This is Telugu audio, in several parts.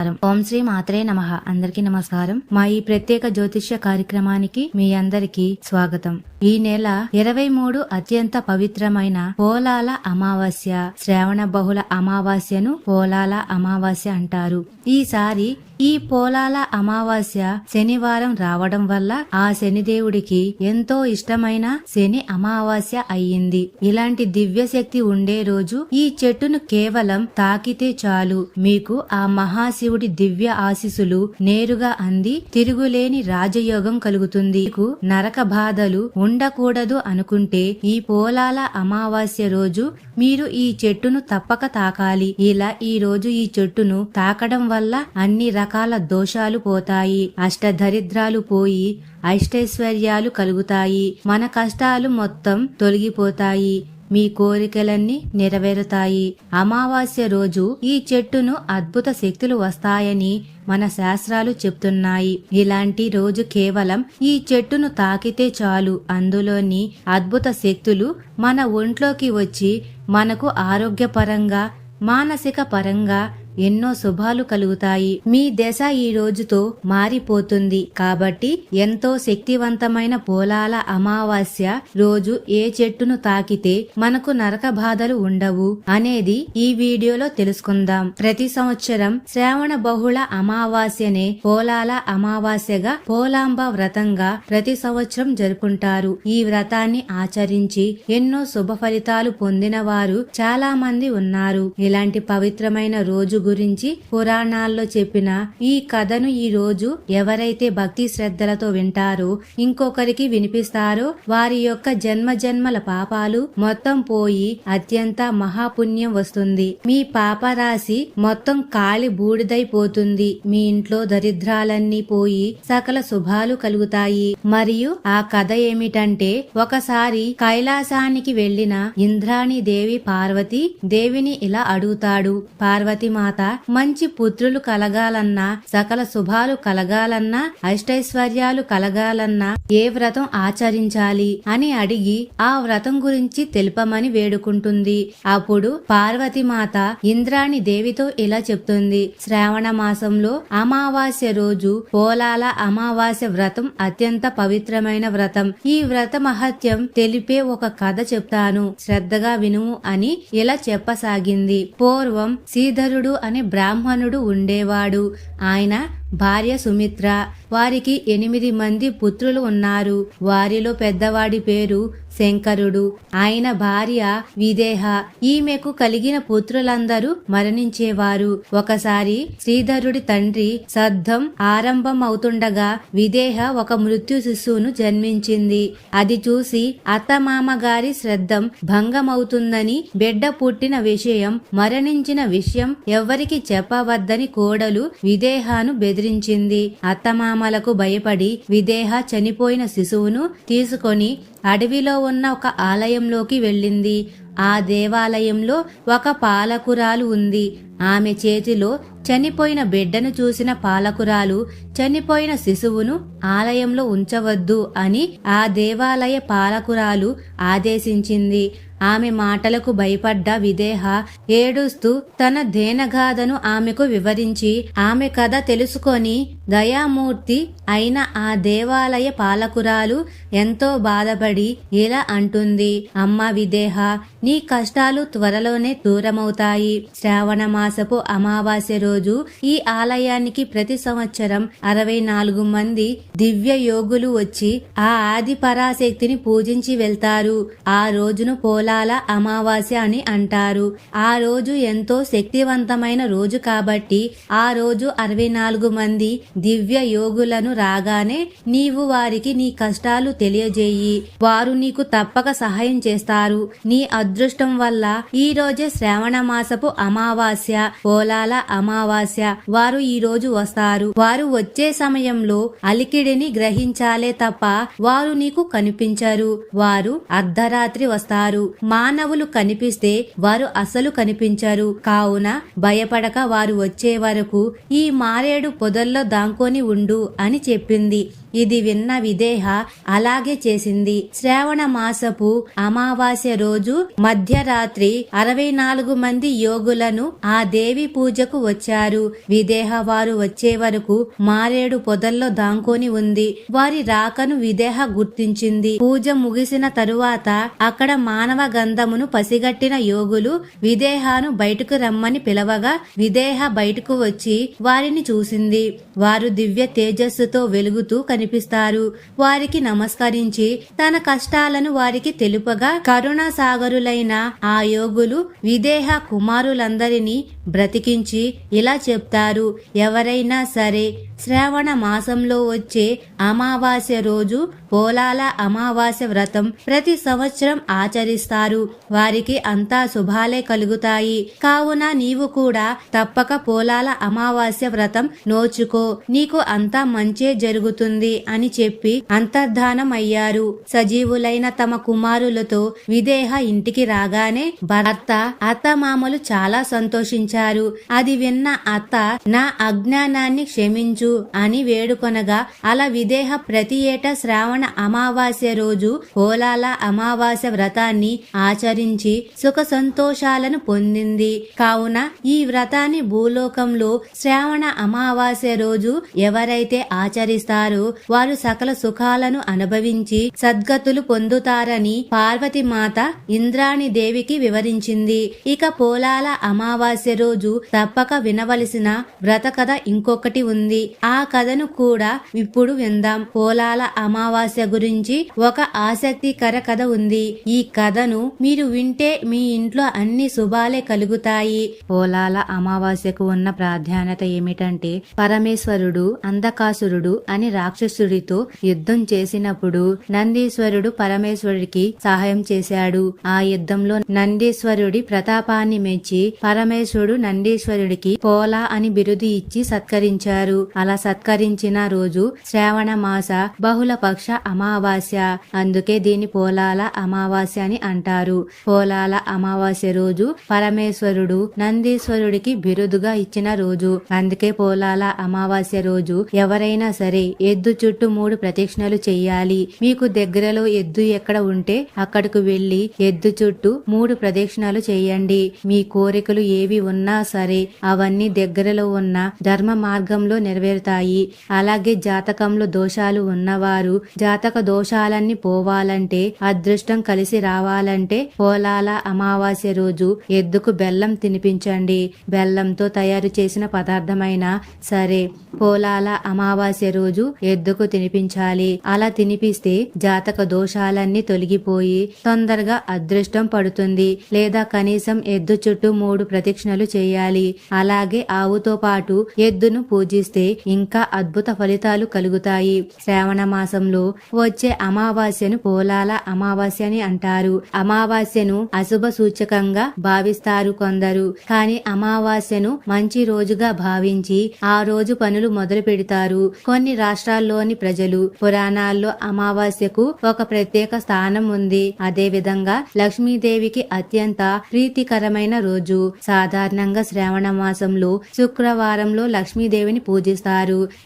ఓం శ్రీ మాత్రే నమ. అందరికీ నమస్కారం. మా ఈ ప్రత్యేక జ్యోతిష్య కార్యక్రమానికి మీ అందరికీ స్వాగతం. ఈ నెల ఇరవై మూడు అత్యంత పవిత్రమైన పోలాల అమావాస్య శ్రావణ బహుళ అమావాస్యను పోలాల అమావాస్య అంటారు. ఈసారి ఈ పోలాల అమావాస్య శనివారం రావడం వల్ల ఆ శనిదేవుడికి ఎంతో ఇష్టమైన శని అమావాస్య అయ్యింది. ఇలాంటి దివ్య శక్తి ఉండే రోజు ఈ చెట్టును కేవలం తాకితే చాలు. మీకు ఆ మహాశివుడి దివ్య ఆశీస్సులు నేరుగా అంది తిరుగులేని రాజయోగం కలుగుతుంది. మీకు నరక బాధలు ఉండకూడదు అనుకుంటే ఈ పోలాల అమావాస్య రోజు మీరు ఈ చెట్టును తప్పక తాకాలి. ఇలా ఈ రోజు ఈ చెట్టును తాకడం వల్ల అన్ని రకాల దోషాలు పోతాయి అష్టదరిద్రాలు పోయి అష్టైశ్వర్యాలు కలుగుతాయి మన కష్టాలు మొత్తం తొలగిపోతాయి మీ కోరికలన్నీ నెరవేరుతాయి. అమావాస్య రోజు ఈ చెట్టును అద్భుత శక్తులు వస్తాయని మన శాస్త్రాలు చెప్తున్నాయి. ఇలాంటి రోజు కేవలం ఈ చెట్టును తాకితే చాలు. అందులోని అద్భుత శక్తులు మన ఒంట్లోకి వచ్చి మనకు ఆరోగ్యపరంగా మానసిక పరంగా ఎన్నో శుభాలు కలుగుతాయి. మీ దశ ఈ రోజుతో మారిపోతుంది. కాబట్టి ఎంతో శక్తివంతమైన పోలాల అమావాస్య రోజు ఏ చెట్టును తాకితే మనకు నరక బాధలు ఉండవు అనేది ఈ వీడియోలో తెలుసుకుందాం. ప్రతి సంవత్సరం శ్రావణ బహుళ అమావాస్యనే పోలాల అమావాస్యగా పోలాంబ వ్రతంగా ప్రతి సంవత్సరం జరుపుకుంటారు. ఈ వ్రతాన్ని ఆచరించి ఎన్నో శుభ ఫలితాలు పొందిన వారు చాలా మంది ఉన్నారు. ఇలాంటి పవిత్రమైన రోజు గురించి పురాణాల్లో చెప్పిన ఈ కథను ఈ రోజు ఎవరైతే భక్తి శ్రద్ధలతో వింటారో ఇంకొకరికి వినిపిస్తారో వారి యొక్క జన్మ జన్మల పాపాలు మొత్తం పోయి అత్యంత మహాపుణ్యం వస్తుంది. మీ పాప రాశి మొత్తం కాలి బూడిదైపోతుంది. మీ ఇంట్లో దరిద్రాలన్నీ పోయి సకల శుభాలు కలుగుతాయి. మరియు ఆ కథ ఏమిటంటే ఒకసారి కైలాసానికి వెళ్ళిన ఇంద్రాణి దేవి పార్వతి దేవిని ఇలా అడుగుతాడు. పార్వతి మా మాత మంచి పుత్రులు కలగాలన్నా సకల శుభాలు కలగాలన్నా అష్టైశ్వర్యాలు కలగాలన్నా ఏ వ్రతం ఆచరించాలి అని అడిగి ఆ వ్రతం గురించి తెలుపమని వేడుకుంటుంది. అప్పుడు పార్వతి మాత ఇంద్రాణి దేవితో ఇలా చెప్తుంది. శ్రావణ మాసంలో అమావాస్య రోజు పోలాల అమావాస్య వ్రతం అత్యంత పవిత్రమైన వ్రతం. ఈ వ్రత మహత్యం తెలిపే ఒక కథ చెప్తాను. శ్రద్ధగా వినుము అని ఇలా చెప్పసాగింది. పూర్వం శ్రీధరుడు అనే బ్రాహ్మణుడు ఉండేవాడు. ఆయన భార్య సుమిత్ర. వారికి ఎనిమిది మంది పుత్రులు ఉన్నారు. వారిలో పెద్దవాడి పేరు శంకరుడు. ఆయన భార్య విదేహ. ఈమెకు కలిగిన పుత్రులందరూ మరణించేవారు. ఒకసారి శ్రీధరుడి తండ్రి సద్ధం ఆరంభం అవుతుండగా విదేహ ఒక మృత్యు శిశువును జన్మించింది. అది చూసి అత్తమామ గారి శ్రద్ధం భంగమవుతుందని బిడ్డ పుట్టిన విషయం మరణించిన విషయం ఎవ్వరికి చెప్పవద్దని కోడలు విదేహాను బెదిరించింది. అత్తమామలకు భయపడి విదేహ చనిపోయిన శిశువును తీసుకొని అడవిలో ఉన్న ఒక ఆలయంలోకి వెళ్ళింది. ఆ దేవాలయంలో ఒక పాలకురాలు ఉంది. ఆమె చేతిలో చనిపోయిన బిడ్డను చూసిన పాలకురాలు చనిపోయిన శిశువును ఆలయంలో ఉంచవద్దు అని ఆ దేవాలయ పాలకురాలు ఆదేశించింది. ఆమె మాటలకు భయపడ్డ విదేహ ఏడుస్తూ తన దేనగాథను ఆమెకు వివరించి ఆమె కథ తెలుసుకొని దయామూర్తి అయిన ఆ దేవాలయ పాలకురాలు ఎంతో బాధపడి ఇలా అంటుంది అమ్మ విదేహ నీ కష్టాలు త్వరలోనే దూరమవుతాయి. శ్రావణ మాసపు అమావాస్య రోజు ఈ ఆలయానికి ప్రతి సంవత్సరం అరవై నాలుగు మంది దివ్య యోగులు వచ్చి ఆ ఆది పరాశక్తిని పూజించి వెళ్తారు. ఆ రోజును పోలాల అమావాస్య అని అంటారు. ఆ రోజు ఎంతో శక్తివంతమైన రోజు కాబట్టి ఆ రోజు అరవై నాలుగు మంది దివ్య యోగులను రాగానే నీవు వారికి నీ కష్టాలు తెలియజేయి. వారు నీకు తప్పక సహాయం చేస్తారు. నీ అదృష్టం వల్ల ఈ రోజే శ్రావణ మాసపు అమావాస్య పోలాల అమావాస్య వారు ఈ రోజు వస్తారు. వారు వచ్చే సమయంలో అలికిడిని గ్రహించాలే తప్ప వారు నీకు కనిపించరు. వారు అర్ధరాత్రి వస్తారు. మానవులు కనిపిస్తే వారు అసలు కనిపించారు. కావున భయపడక వారు వచ్చే వరకు ఈ మారేడు పొదల్లో దాంకొని ఉండు అని చెప్పింది. ఇది విన్న విదేహ అలాగే చేసింది. శ్రావణ మాసపు అమావాస్య రోజు మధ్యరాత్రి అరవై నాలుగు మంది యోగులను ఆ దేవి పూజకు వచ్చారు. విదేహ వారు వచ్చే వరకు మారేడు పొదల్లో దాంకొని ఉంది. వారి రాకను విదేహ గుర్తించింది. పూజ ముగిసిన తరువాత అక్కడ మానవ గంధమును పసిగట్టిన యోగులు విదేహాను బయటకు రమ్మని పిలవగా విదేహ బయటకు వచ్చి వారిని చూసింది. వారు దివ్య తేజస్సుతో వెలుగుతూ కనిపిస్తారు. వారికి నమస్కరించి తన కష్టాలను వారికి తెలుపగా కరుణా సాగరులైన ఆ యోగులు విదేహ కుమారులందరినీ బ్రతికించి ఇలా చెప్తారు ఎవరైనా సరే శ్రావణ మాసంలో వచ్చే అమావాస్య రోజు పోలాల అమావాస్య వ్రతం ప్రతి సంవత్సరం ఆచరిస్తారు. వారికి అంతా శుభాలే కలుగుతాయి. కావున నీవు కూడా తప్పక పోలాల అమావాస్య వ్రతం నోచుకో. నీకు అంతా మంచే జరుగుతుంది అని చెప్పి అంతర్ధానం అయ్యారు సజీవులైన తమ కుమారులతో విదేహ ఇంటికి రాగానే భర్త అత్తమామలు చాలా సంతోషించారు. అది విన్న అత్త నా అజ్ఞానాన్ని క్షమించు అని వేడుకొనగా అలా విదేహ ప్రతి ఏటా శ్రావణ అమావాస్య రోజు కోలాల అమావాస్య వ్రతాన్ని ఆచరించి సుఖ సంతోషాలను పొందింది. కావున ఈ వ్రతాన్ని భూలోకంలో శ్రావణ అమావాస్య రోజు ఎవరైతే ఆచరిస్తారో వారు సకల సుఖాలను అనుభవించి సద్గతులు పొందుతారని పార్వతి మాత ఇంద్రాణి దేవికి వివరించింది. ఇక పోలాల అమావాస్య రోజు తప్పక వినవలసిన వ్రత కథ ఇంకొకటి ఉంది. ఆ కథను కూడా ఇప్పుడు విందాం. పోలాల అమావాస్య గురించి ఒక ఆసక్తికర కథ ఉంది. ఈ కథను మీరు వింటే మీ ఇంట్లో అన్ని శుభాలే కలుగుతాయి. పోలాల అమావాస్యకు ఉన్న ప్రాధాన్యత ఏమిటంటే పరమేశ్వరుడు అంధకాసురుడు అని రాక్షసుడితో యుద్ధం చేసినప్పుడు నందీశ్వరుడు పరమేశ్వరుడికి సహాయం చేశాడు. ఆ యుద్ధంలో నందీశ్వరుడి ప్రతాపాన్ని మెచ్చి పరమేశ్వరుడు నందీశ్వరుడికి పోలా అని బిరుదు ఇచ్చి సత్కరించారు. అలా సత్కరించిన రోజు శ్రావణ మాస బహుళ పక్ష అమావాస్య. అందుకే దీని పోలాల అమావాస్య అని అంటారు. పోలాల అమావాస్య రోజు పరమేశ్వరుడు నందీశ్వరుడికి బిరుదుగా ఇచ్చిన రోజు. అందుకే పోలాల అమావాస్య రోజు ఎవరైనా సరే ఎద్దు చుట్టూ మూడు ప్రదక్షిణలు చెయ్యాలి మీకు దగ్గరలో ఎద్దు ఎక్కడ ఉంటే అక్కడకు వెళ్ళి ఎద్దు చుట్టూ మూడు ప్రదక్షిణలు చేయండి. మీ కోరికలు ఏవి ఉన్నా సరే అవన్నీ దగ్గరలో ఉన్న ధర్మ మార్గంలో నెరవేరుతాయి అలాగే జాతకంలో దోషాలు ఉన్నవారు జాతక దోషాలన్నీ పోవాలంటే అదృష్టం కలిసి రావాలంటే పోలాల అమావాస్య రోజు ఎద్దుకు బెల్లం తినిపించండి. బెల్లంతో తయారు చేసిన పదార్థమైన సరే పోలాల అమావాస్య రోజు ఎద్దుకు తినిపించాలి. అలా తినిపిస్తే జాతక దోషాలన్నీ తొలగిపోయి తొందరగా అదృష్టం పడుతుంది. లేదా కనీసం ఎద్దు చుట్టూ మూడు ప్రదక్షిణలు చేయాలి. అలాగే ఆవుతో పాటు ఎద్దును పూజిస్తే ఇంకా అద్భుత ఫలితాలు కలుగుతాయి. శ్రావణ మాసంలో వచ్చే అమావాస్యను పోలాల అమావాస్య అని అంటారు. అమావాస్యను అశుభ సూచకంగా భావిస్తారు కొందరు. కానీ అమావాస్యను మంచి రోజుగా భావించి ఆ రోజు పనులు మొదలు పెడతారు. కొన్ని రాష్ట్రాల్లోని ప్రజలు పురాణాల్లో అమావాస్యకు ఒక ప్రత్యేక స్థానం ఉంది. అదే విధంగా లక్ష్మీదేవికి అత్యంత ప్రీతికరమైన రోజు. సాధారణంగా శ్రావణ మాసంలో శుక్రవారంలో లక్ష్మీదేవిని పూజిస్తారు.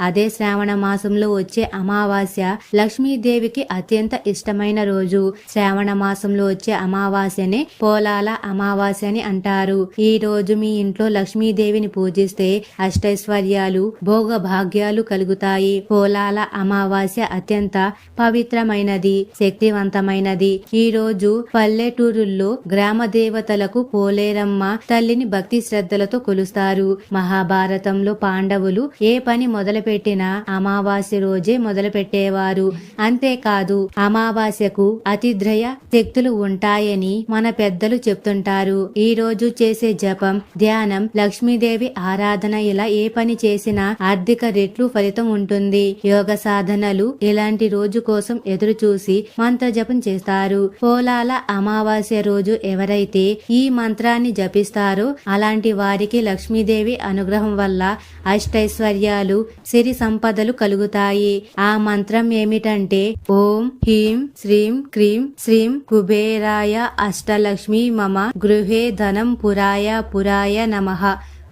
అదే శ్రావణ మాసంలో వచ్చే అమావాస్య లక్ష్మీదేవికి అత్యంత ఇష్టమైన రోజు. శ్రావణ మాసంలో వచ్చే అమావాస్యనే పోలాల అమావాస్య అని అంటారు. ఈ రోజు మీ ఇంట్లో లక్ష్మీదేవిని పూజిస్తే అష్టైశ్వర్యాలు భోగ భాగ్యాలు కలుగుతాయి. పోలాల అమావాస్య అత్యంత పవిత్రమైనది శక్తివంతమైనది. ఈ రోజు పల్లెటూరుల్లో గ్రామ దేవతలకు పోలేరమ్మ తల్లిని భక్తి శ్రద్ధలతో కొలుస్తారు. మహాభారతంలో పాండవులు ఏ పని మొదలుపెట్టిన అమావాస్య రోజే మొదలు పెట్టేవారు అంతేకాదు అమావాస్యకు అతిద్రయ శక్తులు ఉంటాయని మన పెద్దలు చెప్తుంటారు. ఈ రోజు చేసే జపం ధ్యానం లక్ష్మీదేవి ఆరాధన ఇలా ఏ పని చేసినా ఆర్థిక రెట్లు ఫలితం ఉంటుంది. యోగ సాధనలు ఇలాంటి రోజు కోసం ఎదురు చూసి మంత్ర జపం చేస్తారు. పోలాల అమావాస్య రోజు ఎవరైతే ఈ మంత్రాన్ని జపిస్తారో అలాంటి వారికి లక్ష్మీదేవి అనుగ్రహం వల్ల అష్టైశ్వర్యాలు సిరి సంపదలు కలుగుతాయి. ఆ మంత్రం ఏమిటంటే ఓం హ్రీం శ్రీం క్రీం శ్రీం కుబేరాయ అష్టలక్ష్మి మమ గృహే ధనం పురాయ పురాయ నమః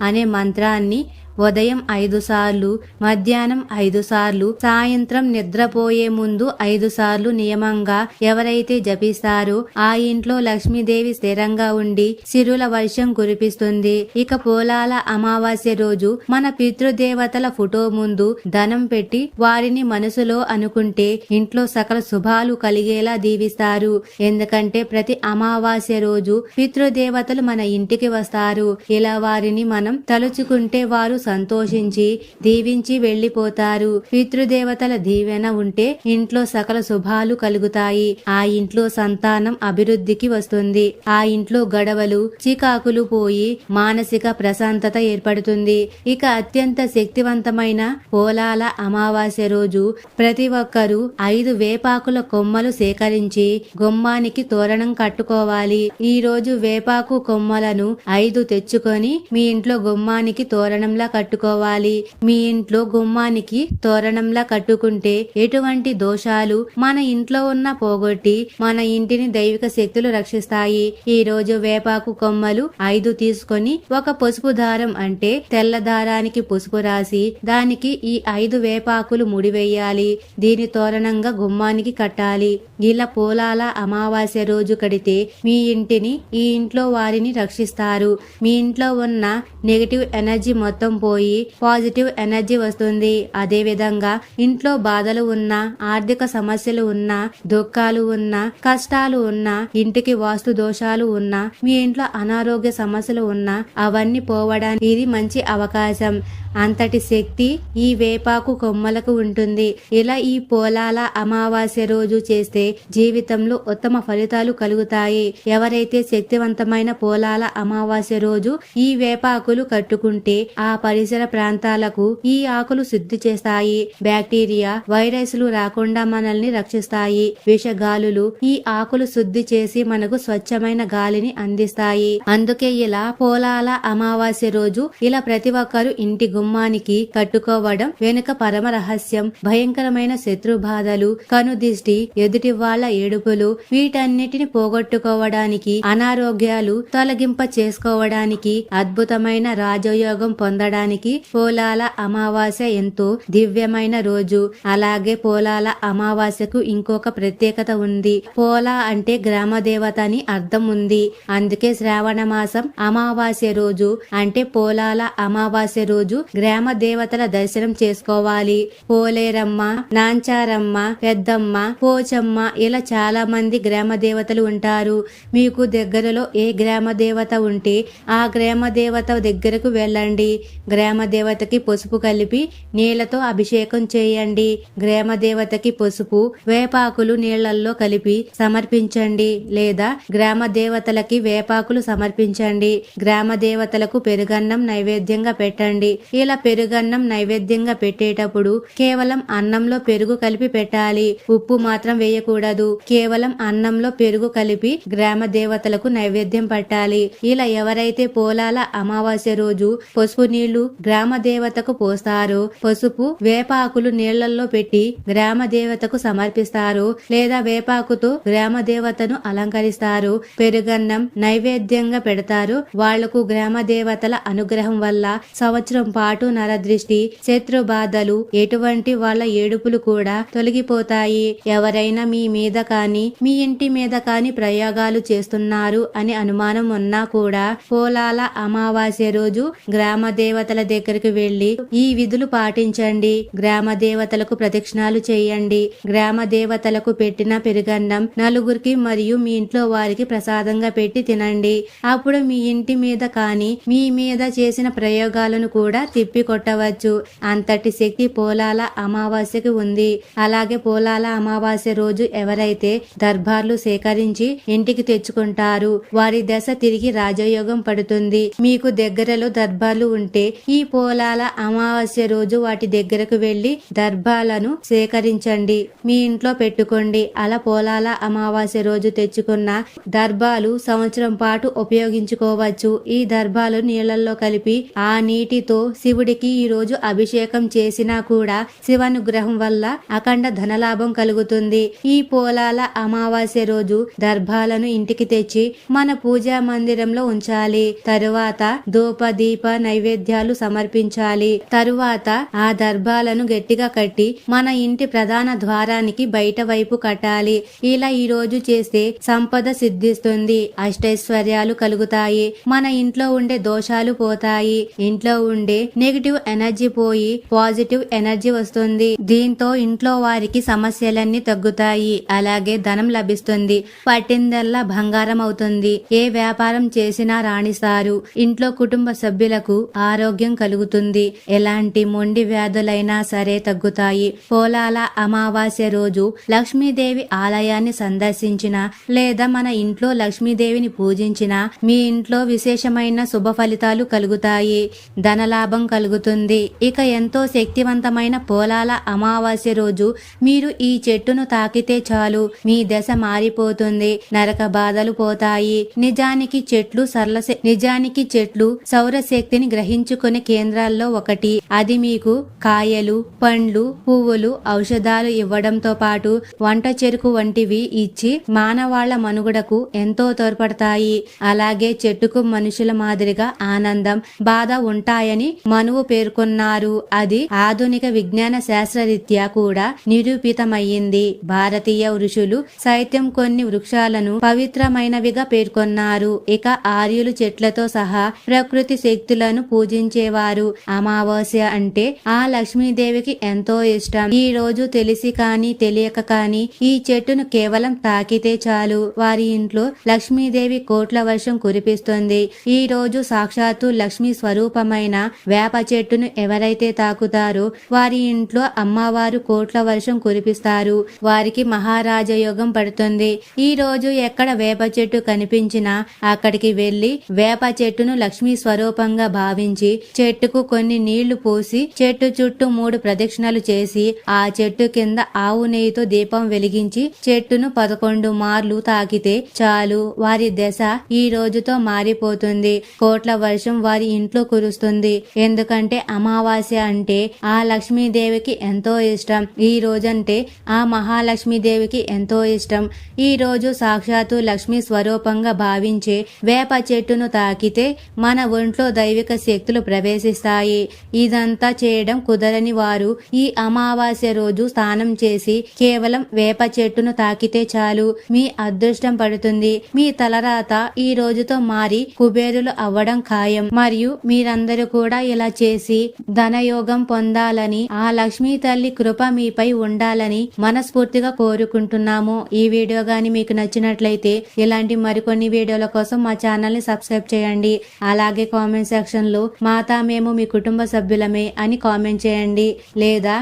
అనే మంత్రాన్ని ఉదయం ఐదు సార్లు మధ్యాహ్నం ఐదు సార్లు సాయంత్రం నిద్రపోయే ముందు ఐదు సార్లు నియమంగా ఎవరైతే జపిస్తారో ఆ ఇంట్లో లక్ష్మీదేవి స్థిరంగా ఉండి సిరుల వర్షం కురిపిస్తుంది. ఇక పోలాల అమావాస్య రోజు మన పితృదేవతల ఫోటో ముందు ధనం పెట్టి వారిని మనసులో అనుకుంటే ఇంట్లో సకల శుభాలు కలిగేలా దీవిస్తారు. ఎందుకంటే ప్రతి అమావాస్య రోజు పితృదేవతలు మన ఇంటికి వస్తారు. ఇలా వారిని మనం తలుచుకుంటే వారు సంతోషించి దీవించి వెళ్ళిపోతారు పితృదేవతల దీవెన ఉంటే ఇంట్లో సకల శుభాలు కలుగుతాయి. ఆ ఇంట్లో సంతానం అభివృద్ధికి వస్తుంది. ఆ ఇంట్లో గడవలు చికాకులు పోయి మానసిక ప్రశాంతత ఏర్పడుతుంది. ఇక అత్యంత శక్తివంతమైన పోలాల అమావాస్య రోజు ప్రతి ఒక్కరూ ఐదు వేపాకుల కొమ్మలు సేకరించి గుమ్మానికి తోరణం కట్టుకోవాలి. ఈ రోజు వేపాకు కొమ్మలను ఐదు తెచ్చుకొని మీ ఇంట్లో గుమ్మానికి తోరణంలా కట్టుకోవాలి. మీ ఇంట్లో గుమ్మానికి తోరణంలా కట్టుకుంటే ఎటువంటి దోషాలు? మన ఇంట్లో ఉన్న పోగొట్టి మన ఇంటిని దైవిక శక్తులు రక్షిస్తాయి. ఈ రోజు వేపాకు కొమ్మలు ఐదు తీసుకొని ఒక పసుపు దారం అంటే తెల్ల దారానికి పసుపు రాసి దానికి ఈ ఐదు వేపాకులు ముడివేయాలి. దీని తోరణంగా గుమ్మానికి కట్టాలి. ఇలా పూలాల అమావాస్య రోజు కడితే మీ ఇంటిని ఈ ఇంట్లో వారిని రక్షిస్తారు. మీ ఇంట్లో ఉన్న నెగటివ్ ఎనర్జీ మొత్తం పోయి పాజిటివ్ ఎనర్జీ వస్తుంది. అదే విధంగా ఇంట్లో బాధలు ఉన్నా ఆర్థిక సమస్యలు ఉన్నా దుఃఖాలు ఉన్నా కష్టాలు ఉన్నా ఇంటికి వాస్తు దోషాలు ఉన్నా మీ ఇంట్లో అనారోగ్య సమస్యలు ఉన్నా అవన్నీ పోవడానికి ఇది మంచి అవకాశం. అంతటి శక్తి ఈ వేపాకు కొమ్మలకు ఉంటుంది. ఇలా ఈ పోలాల అమావాస్య రోజు చేస్తే జీవితంలో ఉత్తమ ఫలితాలు కలుగుతాయి. ఎవరైతే శక్తివంతమైన పోలాల అమావాస్య రోజు ఈ వేపాకులు కట్టుకుంటే ఆ పరిసర ప్రాంతాలకు ఈ ఆకులు శుద్ధి చేస్తాయి. బ్యాక్టీరియా వైరస్లు రాకుండా మనల్ని రక్షిస్తాయి. విషగాలులు ఈ ఆకులు శుద్ధి చేసి మనకు స్వచ్ఛమైన గాలిని అందిస్తాయి. అందుకే ఇలా పోలాల అమావాస్య రోజు ఇలా ప్రతి ఒక్కరు ఇంటి గుమ్మానికి కట్టుకోవడం వెనుక పరమ రహస్యం భయంకరమైన శత్రు బాధలు కనుదిష్టి ఎదుటి వాళ్ళ ఏడుపులు వీటన్నిటిని పోగొట్టుకోవడానికి అనారోగ్యాలు తొలగింప చేసుకోవడానికి అద్భుతమైన రాజయోగం పొందడానికి పోలాల అమావాస్య ఎంతో దివ్యమైన రోజు. అలాగే పోలాల అమావాస్యకు ఇంకొక ప్రత్యేకత ఉంది. పోలా అంటే గ్రామ దేవత అని అర్థం ఉంది. అందుకే శ్రావణ మాసం అమావాస్య రోజు అంటే పోలాల అమావాస్య రోజు గ్రామ దేవతల దర్శనం చేసుకోవాలి. పోలేరమ్మ నాంచారమ్మ పెద్దమ్మ పోచమ్మ ఇలా చాలా మంది గ్రామ దేవతలు ఉంటారు. మీకు దగ్గరలో ఏ గ్రామ దేవత ఉంటే ఆ గ్రామ దేవత దగ్గరకు వెళ్ళండి. గ్రామ దేవతకి పసుపు కలిపి నీళ్ళతో అభిషేకం చేయండి. గ్రామ దేవతకి పసుపు వేపాకులు నీళ్ళల్లో కలిపి సమర్పించండి లేదా గ్రామ దేవతలకి వేపాకులు సమర్పించండి. గ్రామ దేవతలకు పెరుగన్నం నైవేద్యంగా పెట్టండి. ఇలా పెరుగన్నం నైవేద్యంగా పెట్టేటప్పుడు కేవలం అన్నంలో పెరుగు కలిపి పెట్టాలి. ఉప్పు మాత్రం వేయకూడదు. కేవలం అన్నంలో పెరుగు కలిపి గ్రామ దేవతలకు నైవేద్యం పట్టాలి. ఇలా ఎవరైతే పోలాల అమావాస్య రోజు పసుపు నీళ్ళు గ్రామ దేవతకు పోస్తారో పసుపు వేపాకులు నీళ్ళలో పెట్టి గ్రామ దేవతకు సమర్పిస్తారు లేదా వేపాకుతో గ్రామ దేవతను అలంకరిస్తారు పెరుగన్నం నైవేద్యంగా పెడతారు. వాళ్ళకు గ్రామ దేవతల అనుగ్రహం వల్ల సంవత్సరం పాటు నరదృష్టి శత్రు బాధలు ఎటువంటి వాళ్ళ ఏడుపులు కూడా తొలగిపోతాయి. ఎవరైనా మీ మీద కాని మీ ఇంటి మీద కాని ప్రయోగాలు చేస్తున్నారు అని అనుమానం ఉన్నా కూడా పోలాల అమావాస్య రోజు గ్రామ దేవతల దగ్గరికి వెళ్ళి ఈ విధులు పాటించండి. గ్రామ దేవతలకు ప్రదక్షిణాలు చేయండి. గ్రామ దేవతలకు పెట్టిన పెరుగన్నం నలుగురికి మరియు మీ ఇంట్లో వారికి ప్రసాదంగా పెట్టి తినండి. అప్పుడు మీ ఇంటి మీద కాని మీ మీద చేసిన ప్రయోగాలను కూడా తిప్పి కొట్టవచ్చు అంతటి శక్తి పోలాల అమావాస్యకి ఉంది. అలాగే పోలాల అమావాస్య రోజు ఎవరైతే దర్బార్లు సేకరించి ఇంటికి తెచ్చుకుంటారు వారి దశ తిరిగి రాజయోగం పడుతుంది. మీకు దగ్గరలో దర్బార్లు ఉంటే ఈ పోలాల అమావాస్య రోజు వాటి దగ్గరకు వెళ్ళి దర్భాలను సేకరించండి. మీ ఇంట్లో పెట్టుకోండి. అలా పోలాల అమావాస్య రోజు తెచ్చుకున్న దర్భాలు సంవత్సరం పాటు ఉపయోగించుకోవచ్చు. ఈ దర్భాలు నీళ్ళలో కలిపి ఆ నీటితో శివుడికి ఈ రోజు అభిషేకం చేసినా కూడా శివానుగ్రహం వల్ల అఖండ ధనలాభం కలుగుతుంది. ఈ పోలాల అమావాస్య రోజు దర్భాలను ఇంటికి తెచ్చి మన పూజా మందిరంలో ఉంచాలి. తరువాత ధూప దీప నైవేద్యాలు సమర్పించాలి. తరువాత ఆ దర్భాలను గట్టిగా కట్టి మన ఇంటి ప్రధాన ద్వారానికి బయట వైపు కట్టాలి. ఇలా ఈ రోజు చేస్తే సంపద సిద్ధిస్తుంది. అష్టైశ్వర్యాలు కలుగుతాయి. మన ఇంట్లో ఉండే దోషాలు పోతాయి. ఇంట్లో ఉండే నెగిటివ్ ఎనర్జీ పోయి పాజిటివ్ ఎనర్జీ వస్తుంది. దీంతో ఇంట్లో వారికి సమస్యలన్నీ తగ్గుతాయి. అలాగే ధనం లభిస్తుంది. పట్టిందల్లా బంగారం అవుతుంది. ఏ వ్యాపారం చేసినా రాణిస్తారు. ఇంట్లో కుటుంబ సభ్యులకు ఆరోగ్యం కలుగుతుంది. ఎలాంటి మొండి వ్యాధులైనా సరే తగ్గుతాయి. పోలాల అమావాస్య రోజు లక్ష్మీదేవి ఆలయాన్ని సందర్శించిన లేదా మన ఇంట్లో లక్ష్మీదేవిని పూజించిన మీ ఇంట్లో విశేషమైన శుభ ఫలితాలు కలుగుతాయి. ధనలాభం కలుగుతుంది. ఇక ఎంతో శక్తివంతమైన పోలాల అమావాస్య రోజు మీరు ఈ చెట్టును తాకితే చాలు. మీ దశ మారిపోతుంది. నరక బాధలు పోతాయి. నిజానికి చెట్లు సరళ నిజానికి చెట్లు సౌరశక్తిని గ్రహించుకునే కేంద్రాల్లో ఒకటి. అది మీకు కాయలు పండ్లు పువ్వులు ఔషధాలు ఇవ్వడంతో పాటు వంట చెరుకు వంటివి ఇచ్చి మానవాళ్ళ మనుగడకు ఎంతో తోడ్పడతాయి. అలాగే చెట్టుకు మనుషుల మాదిరిగా ఆనందం బాధ ఉంటాయని మనువు పేర్కొన్నారు. అది ఆధునిక విజ్ఞాన శాస్త్రరీత్యా కూడా నిరూపితమయ్యింది. భారతీయ ఋషులు సైత్యం కొన్ని వృక్షాలను పవిత్రమైనవిగా పేర్కొన్నారు. ఇక ఆర్యులు చెట్లతో సహా ప్రకృతి శక్తులను పూజించేవారు. అమావాస్య అంటే ఆ లక్ష్మీదేవికి ఎంతో ఇష్టం. ఈ రోజు తెలిసి కాని తెలియక కాని ఈ చెట్టును కేవలం తాకితే చాలు. వారి ఇంట్లో లక్ష్మీదేవి కోట్ల వర్షం కురిపిస్తుంది. ఈ రోజు సాక్షాత్తు లక్ష్మీ స్వరూపమైన వేప చెట్టును ఎవరైతే తాకుతారో వారి ఇంట్లో అమ్మవారు కోట్ల వర్షం కురిపిస్తారు. వారికి మహారాజ యోగం పడుతుంది. ఈ రోజు ఎక్కడ వేప చెట్టు కనిపించినా అక్కడికి వెళ్ళి వేప చెట్టును లక్ష్మీ స్వరూపంగా భావించి చెట్టుకు కొన్ని నీళ్ళు పోసి చెట్టు చుట్టూ మూడు ప్రదక్షిణలు చేసి ఆ చెట్టు కింద ఆవు నెయ్యితో దీపం వెలిగించి చెట్టును పదకొండు మార్లు తాకితే చాలు. వారి దశ ఈ రోజుతో మారిపోతుంది. కోట్ల వర్షం వారి ఇంట్లో కురుస్తుంది. ఎందుకంటే అమావాస్య అంటే ఆ లక్ష్మీదేవికి ఎంతో ఇష్టం. ఈ రోజంటే ఆ మహాలక్ష్మీదేవికి ఎంతో ఇష్టం. ఈ రోజు సాక్షాత్తు లక్ష్మీ స్వరూపంగా భావించే వేప చెట్టును తాకితే మన ఒంట్లో దైవిక శక్తులు ప్రవేశిస్తాయి. ఇదంతా చేయడం కుదరని వారు ఈ అమావాస్య రోజు స్నానం చేసి కేవలం వేప చెట్టును తాకితే చాలు. మీ అదృష్టం పడుతుంది. మీ తలరాత ఈ రోజుతో మారి కుబేరులు అవ్వడం ఖాయం. మరియు మీరందరూ కూడా ఇలా చేసి ధనయోగం పొందాలని ఆ లక్ష్మీ తల్లి కృప మీపై ఉండాలని మనస్ఫూర్తిగా కోరుకుంటున్నాము. ఈ వీడియో గాని మీకు నచ్చినట్లయితే ఇలాంటి మరికొన్ని వీడియోల కోసం మా ఛానల్ని సబ్స్క్రైబ్ చేయండి. అలాగే కామెంట్ సెక్షన్లో మాతా మేము మీ కుటుంబ సభ్యులమే అని కామెంట్ చేయండి. లేదా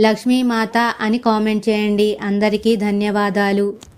లక్ష్మీ మాత అని కామెంట్ చేయండి. అందరికీ ధన్యవాదాలు.